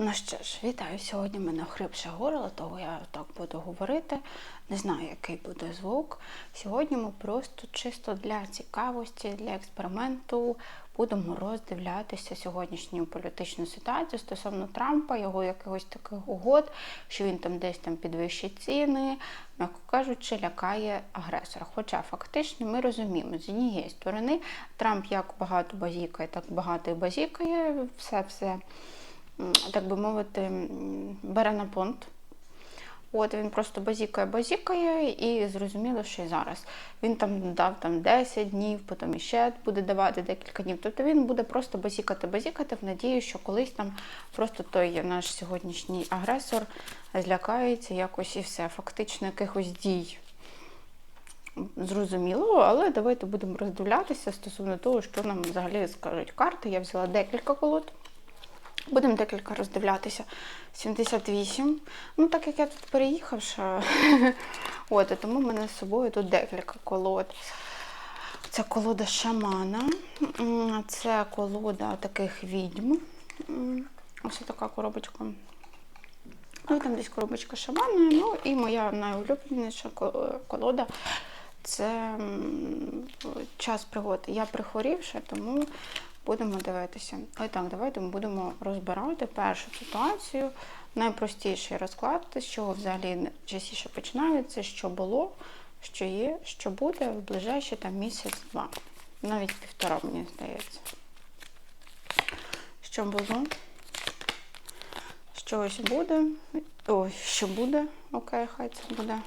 Ну що ж, вітаю. Сьогодні в мене хрипше горло, того я так буду говорити. Не знаю, який буде звук. Сьогодні ми просто чисто для цікавості, для експерименту будемо роздивлятися сьогоднішню політичну ситуацію стосовно Трампа, його якихось таких угод, що він там десь там підвищить ціни, м'яко кажучи, лякає агресора. Хоча фактично ми розуміємо, з однієї сторони Трамп як багато базікає, так багато базікає, все все так би мовити, бере на понт. От він просто базікає, базікає, і зрозуміло, що і зараз. Він там дав там 10 днів, потім іще буде давати декілька днів. Тобто він буде просто базікати, базікати в надії, що колись там просто той наш сьогоднішній агресор злякається якось і все. Фактично якихось дій. Зрозуміло, але давайте будемо роздивлятися стосовно того, що нам взагалі скажуть карти. Я взяла декілька колод. Будемо декілька роздивлятися. 78. Ну, так як я тут переїхавши, от, тому в мене з собою тут декілька колод. Це колода шамана, це колода таких відьм. Ось така коробочка. Ну, і там десь коробочка шамана. Ну і моя найулюбленіша колода це час пригод. Я прихворівша, тому будемо дивитися. І так, давайте ми будемо розбирати першу ситуацію. Найпростіший розклад, з чого взагалі частіше починається, що було, що є, що буде в ближайші там місяць-два. Навіть півтора, мені здається. Що було? Що ось буде. Ой, що буде, окей, хай це буде.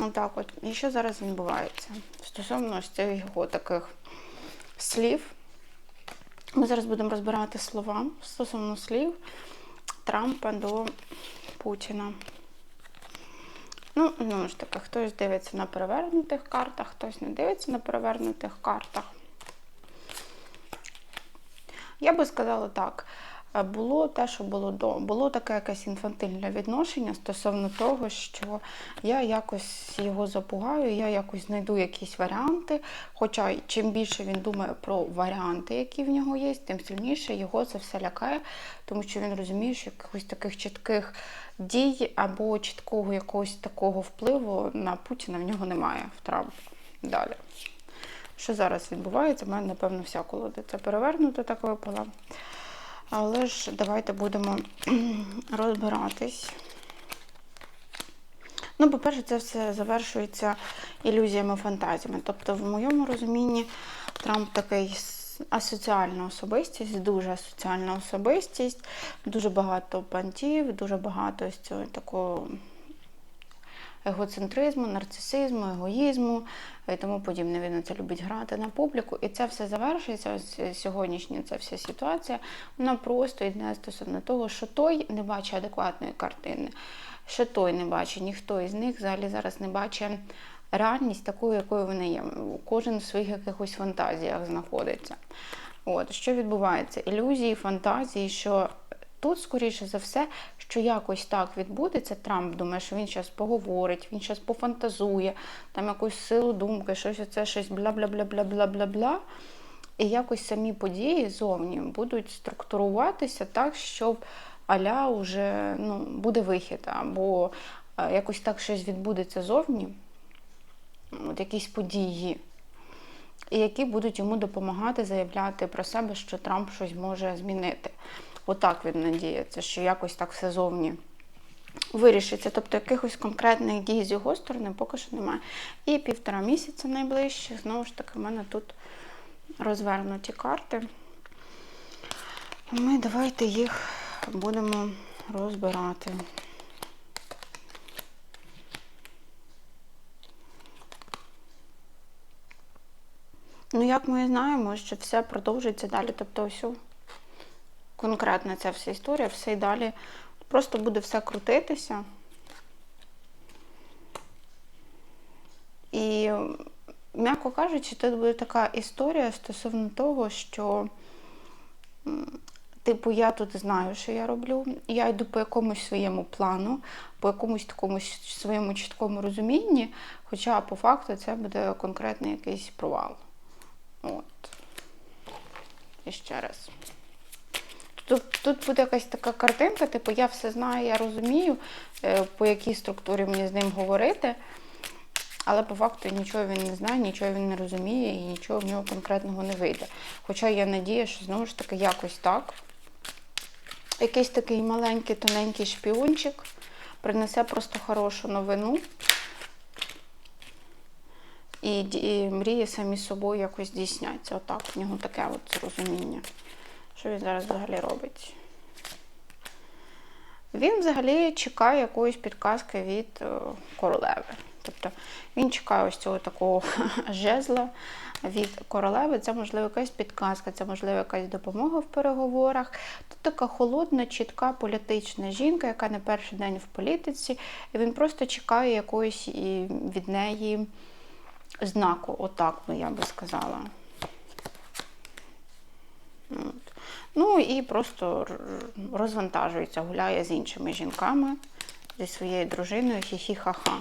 Отак от. І що зараз відбувається? Стосовно ось цих його таких слів. Ми зараз будемо розбирати слова стосовно слів Трампа до Путіна. Ну, знову ж таки, хтось дивиться на перевернутих картах, хтось не дивиться на перевернутих картах. Я би сказала так. Було те, що було до. Було таке якесь інфантильне відношення стосовно того, що я якось його запугаю, я якось знайду якісь варіанти. Хоча чим більше він думає про варіанти, які в нього є, тим сильніше його це все лякає, тому що він розуміє, що якихось таких чітких дій або чіткого якогось такого впливу на Путіна в нього немає в Трампа. Далі. Що зараз відбувається? У мене, напевно, вся колода це перевернута так випала. Але ж давайте будемо розбиратись. Ну, по-перше, це все завершується ілюзіями, фантазіями. Тобто, в моєму розумінні Трамп такий асоціальна особистість, дуже асоціальна особистість, дуже багато пантів, дуже багато ось цього такого егоцентризму, нарцисизму, егоїзму і тому подібне. Він це любить грати на публіку. І це все завершується. Ось сьогоднішня ця вся ситуація, вона просто йде стосовно того, що той не бачить адекватної картини, що той не бачить, ніхто із них взагалі зараз не бачить. Реальність такою, якою вони є. Кожен в своїх якихось фантазіях знаходиться. От, Що відбувається? Ілюзії, фантазії, що тут, скоріше за все, що якось так відбудеться, Трамп думає, що він зараз поговорить, він зараз пофантазує, там якусь силу думки, щось оце щось бла-бла-бла-бла-бла-бла-бла. І якось самі події зовні будуть структуруватися так, щоб аля вже ну, буде вихід, або якось так щось відбудеться зовні, от якісь події, і які будуть йому допомагати заявляти про себе, що Трамп щось може змінити. Отак він надіється, що якось так все зовні вирішиться. Тобто якихось конкретних дій з його сторони поки що немає. І півтора місяця найближче, знову ж таки, в мене тут розвернуті карти. Ми давайте їх будемо розбирати. Ну, як ми знаємо, що все продовжується далі. Тобто, ось конкретна ця вся історія, все і далі просто буде все крутитися. І, м'яко кажучи, тут буде така історія стосовно того, що, типу, я тут знаю, що я роблю, я йду по якомусь своєму плану, по якомусь такому своєму чіткому розумінні, хоча по факту це буде конкретний якийсь провал. От. І ще раз. Тут, тут буде якась така картинка, типу, я все знаю, я розумію, е, по якій структурі мені з ним говорити. Але по факту нічого він не знає, нічого він не розуміє і нічого в нього конкретного не вийде. Хоча я надію, що знову ж таки якось так. Якийсь такий маленький, тоненький шпіончик принесе просто хорошу новину. І, і мрії самі собою якось здійсняться. Отак, в нього таке от розуміння. Що він зараз взагалі робить? Він взагалі чекає якоїсь підказки від е, королеви. Тобто він чекає ось цього такого жезла від королеви. Це можливо якась підказка, це можливо якась допомога в переговорах. Тут така холодна, чітка політична жінка, яка не перший день в політиці, і він просто чекає якоїсь від неї знаку. Отак я би сказала. Ну і просто розвантажується, гуляє з іншими жінками, зі своєю дружиною, хі-хі-ха-ха.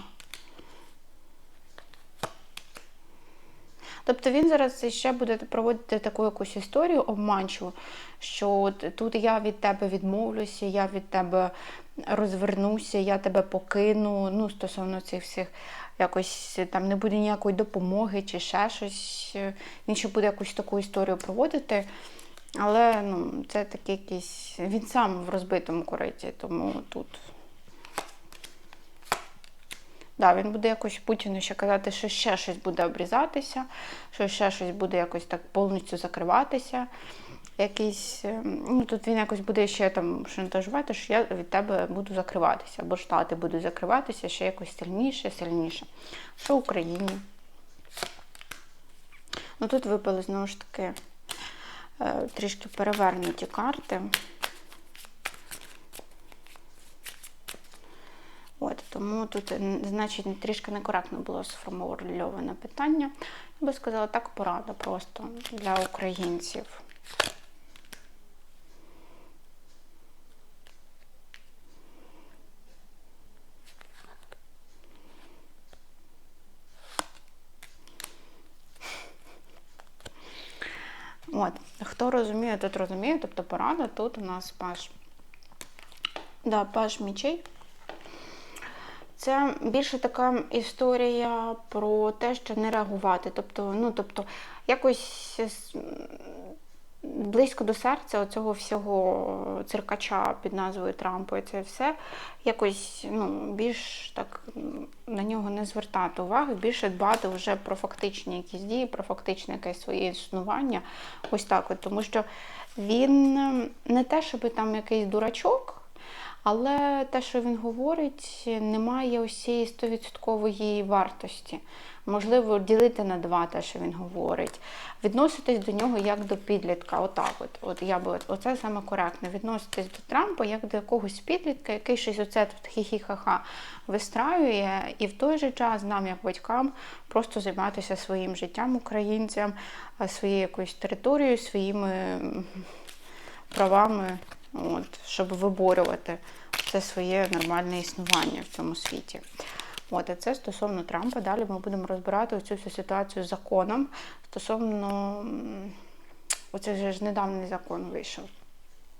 Тобто він зараз ще буде проводити таку якусь історію обманчиву, що от тут я від тебе відмовлюся, я від тебе розвернуся, я тебе покину. Ну, стосовно цих всіх якось там не буде ніякої допомоги чи ще щось. Він ще буде якусь таку історію проводити. Але ну, це такий якийсь. Він сам в розбитому кориті, тому тут. Да, він буде якось Путіну ще казати, що ще щось буде обрізатися, що ще щось буде якось так повністю закриватися. Якийсь, ем, ну тут він якось буде ще там шантажувати, що я від тебе буду закриватися, або штати будуть закриватися ще якось сильніше, сильніше. Що Україні? Ну тут випали знову ж таки е, трішки перевернуті карти. От, тому тут, значить, трішки некоректно було сформульоване питання. Я би сказала, так порада просто для українців. От, хто розуміє, тот розуміє, тобто порада тут у нас паш. Да, паш мічей. Це більше така історія про те, що не реагувати. Тобто, ну, тобто, якось с- близько до серця оцього всього циркача під назвою Трампа, і це все якось ну, більш так на нього не звертати уваги, більше дбати вже про фактичні якісь дії, про фактичне якесь своє існування. Ось так. От, тому що він не те, щоб там якийсь дурачок. Але те, що він говорить, не має ось стовідсоткової вартості. Можливо, ділити на два те, що він говорить, відноситись до нього як до підлітка. Отак, от, от я би оце саме коректно. Відноситись до Трампа як до якогось підлітка, який щось оце тут хі-хі-ха-ха вистраює, і в той же час нам, як батькам, просто займатися своїм життям українцям, своєю якоюсь територією, своїми правами, от, щоб виборювати це своє нормальне існування в цьому світі. От, і це стосовно Трампа. Далі ми будемо розбирати цю всю ситуацію з законом. Стосовно оце ж недавній закон вийшов.